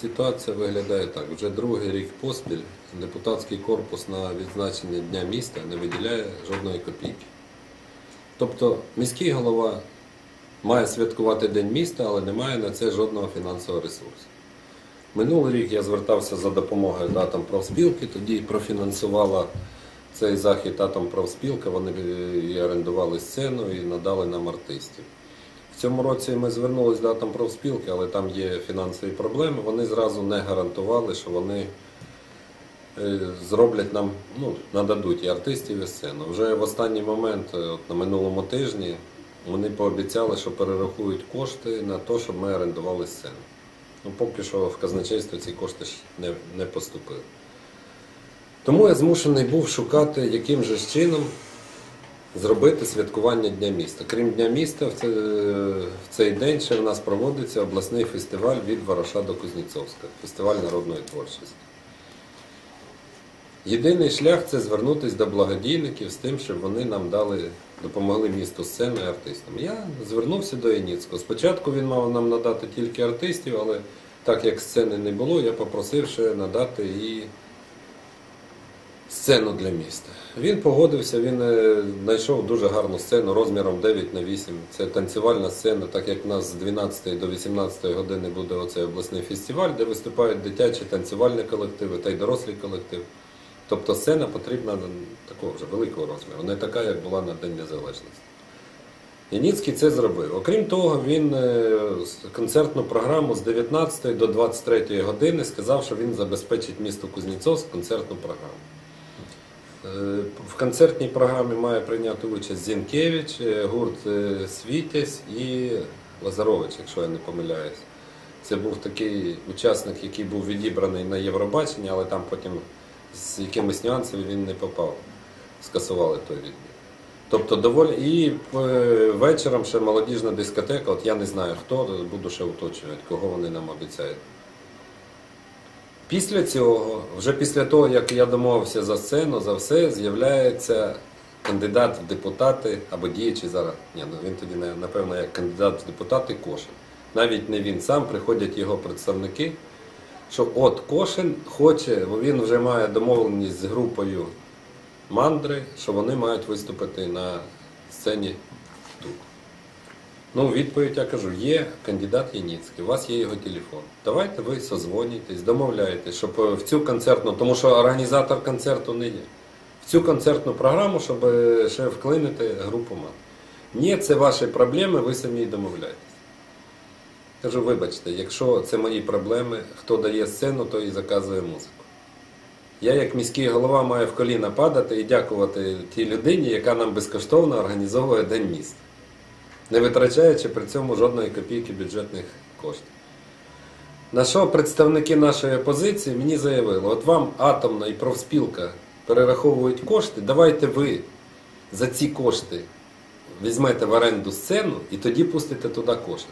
Ситуація виглядає так. Вже другий рік поспіль депутатський корпус на відзначення Дня міста не виділяє жодної копійки. Тобто міський голова має святкувати День міста, але не має на це жодного фінансового ресурсу. Минулий рік я звертався за допомогою до Атомпрофспілки, тоді профінансувала цей захід Атомпрофспілка, вони е, і орендували сцену і надали нам артистів. Цьому році ми звернулися до Атомпрофспілки, але там є фінансові проблеми. Вони зразу не гарантували, що вони е, зроблять нам, ну, нададуть і артистів, і сцену. Вже в останній момент, е, от на минулому тижні, вони пообіцяли, що перерахують кошти на те, щоб ми орендували сцену. Ну, поки що в казначейство ці кошти не, не поступили. Тому я змушений був шукати, яким же чином зробити святкування Дня міста. Крім Дня міста, в цей день ще в нас проводиться обласний фестиваль від Вараша до Кузнєцовська, фестиваль народної творчості. Єдиний шлях це звернутися до благодійників з тим, щоб вони нам дали, допомогли місту сценою і артистам. Я звернувся до Яніцького. Спочатку він мав нам надати тільки артистів, але так як сцени не було, я попросив ще надати і сцену для міста. Він погодився, він е, знайшов дуже гарну сцену розміром 9 на 8. Це танцювальна сцена, так як в нас з 12 до 18 години буде оцей обласний фестиваль, де виступають дитячі танцювальні колективи та й дорослі колективи. Тобто сцена потрібна такого вже великого розміру, не така, як була на День Незалежності. Яніцький це зробив. Окрім того, він е, концертну програму з 19 до 23 години сказав, що він забезпечить місто Кузнєцовськ концертну програму. Е, В концертній програмі має прийняти участь Зінкевич, е, гурт е, Світязь і Лазарович, якщо я не помиляюсь. Це був такий учасник, який був відібраний на Євробачення, але там потім з якимись нюансами він не попав. Скасували той відбір. Тобто доволі. І вечором ще молодіжна дискотека, от я не знаю хто, буду ще уточнювати, кого вони нам обіцяють. Після цього, вже після того, як я домовився за сцену, за все, з'являється кандидат в депутати або діючий зараз. Ні, ну він тоді напевно як кандидат в депутати Кошин. Навіть не він сам, приходять його представники, що от Кошин хоче, бо він вже має домовленість з групою мандри, що вони мають виступити на сцені. Ну, відповідь я кажу, є кандидат Яніцький, у вас є його телефон. Давайте ви созвонюєтесь, домовляєтесь, щоб е, в цю концертну, тому що організатор концерту не є. В цю концертну програму, щоб е, ще вклинити групу ман. Ні, це ваші проблеми, ви самі домовляєтесь. Кажу, вибачте, якщо це мої проблеми, хто дає сцену, той і заказує музику. Я, як міський голова, маю в коліна падати і дякувати тій людині, яка нам безкоштовно організовує День міста не витрачаючи при цьому жодної копійки бюджетних коштів. На що представники нашої опозиції мені заявили, от вам атомна і профспілка перераховують кошти, давайте ви за ці кошти візьмете в оренду сцену і тоді пустите туди кошти.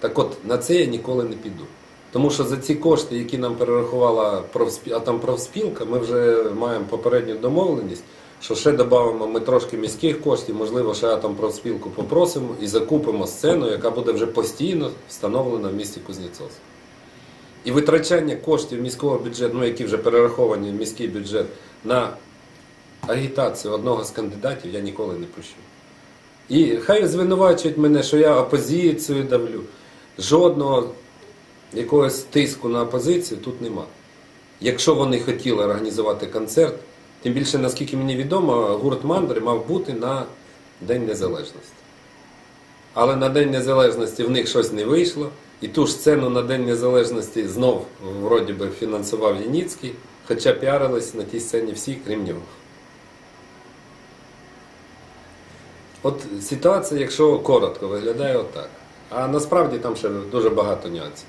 Так от, на це я ніколи не піду. Тому що за ці кошти, які нам перерахувала профспі... Атомпрофспілка, ми вже маємо попередню домовленість, що ще додамо ми трошки міських коштів, можливо, ще Атомпрофспілку попросимо і закупимо сцену, яка буде вже постійно встановлена в місті Кузнєцовськ. І витрачання коштів міського бюджету, ну які вже перераховані в міський бюджет, на агітацію одного з кандидатів я ніколи не прощу. І хай звинувачують мене, що я опозицію давлю. Жодного якогось тиску на опозицію тут нема. Якщо вони хотіли організувати концерт, тим більше, наскільки мені відомо, гурт Мандри мав бути на День Незалежності. Але на День Незалежності в них щось не вийшло, і ту ж сцену на День Незалежності знов вроді би фінансував Яніцький, хоча піарились на тій сцені всі, крім нього. От ситуація, якщо коротко, виглядає отак. А насправді там ще дуже багато нюансів.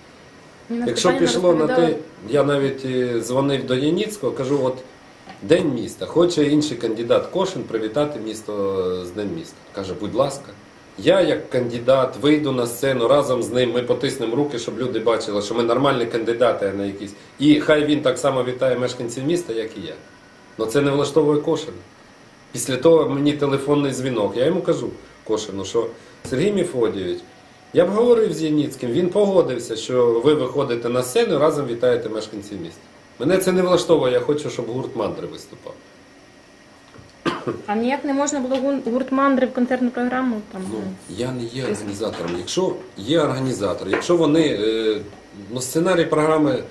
Якщо пішло на те, я навіть е, дзвонив до Яніцького, кажу, от День міста, хоче інший кандидат Кошин привітати місто з Днем міста. Каже, будь ласка, я як кандидат вийду на сцену разом з ним, ми потиснемо руки, щоб люди бачили, що ми нормальні кандидати, а не якісь. І хай він так само вітає мешканців міста, як і я. Ну це не влаштовує Кошин. Після того мені телефонний дзвінок. Я йому кажу Кошину, що Сергій Міфодійович, Я б говорив з Яніцьким, він погодився, що ви виходите на сцену і разом вітаєте мешканців міста. Мене це не влаштовує, я хочу, щоб гурт мандри виступав. А ніяк не можна було гун- гурт мандри в концертну програму там. Ну, я не є організатором. Якщо є організатор, якщо вони. Е, ну, сценарій програми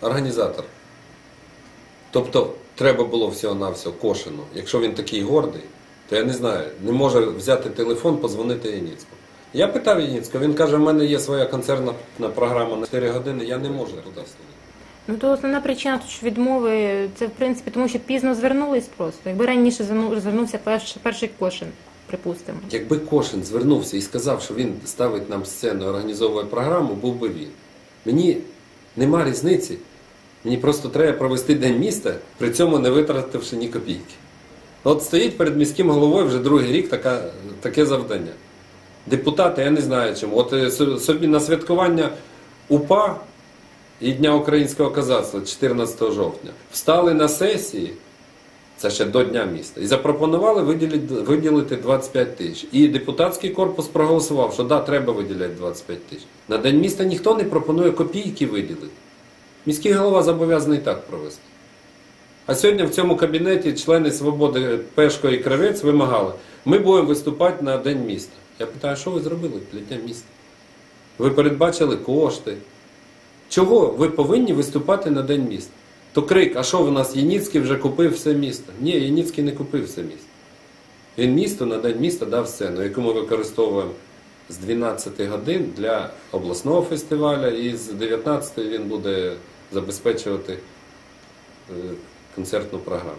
організатор. Тобто треба було всього-навсього кошено. Якщо він такий гордий, то я не знаю, не може взяти телефон, позвонити Яніцькому. Я питав Яніцького, він каже, в мене є своя концертна програма на 4 години, я не можу туди встати. Ну то основна причина що відмови це в принципі тому, що пізно звернулись просто. Якби раніше звернувся перший, перший кошен, припустимо. Якби Кошин звернувся і сказав, що він ставить нам сцену, організовує програму, був би він. Мені нема різниці. Мені просто треба провести день міста, при цьому не витративши ні копійки. От стоїть перед міським головою вже другий рік така, таке завдання. Депутати, я не знаю чому. От е, собі на святкування УПА і Дня українського козацтва 14 жовтня встали на сесії, це ще до Дня міста, і запропонували виділити, виділити 25 тисяч. І депутатський корпус проголосував, що да, треба виділяти 25 тисяч. На День міста ніхто не пропонує копійки виділити. Міський голова зобов'язаний так провести. А сьогодні в цьому кабінеті члени Свободи Пешко і Кривець вимагали, ми будемо виступати на День міста. Я питаю, що ви зробили для Дня міста? Ви передбачили кошти. Чого ви повинні виступати на День міста? То крик, а що в нас Яніцький вже купив все місто? Ні, Яніцький не купив все місто. Він місто на День міста дав сцену, яку ми використовуємо з 12 годин для обласного фестивалю, і з 19 він буде забезпечувати е, концертну програму.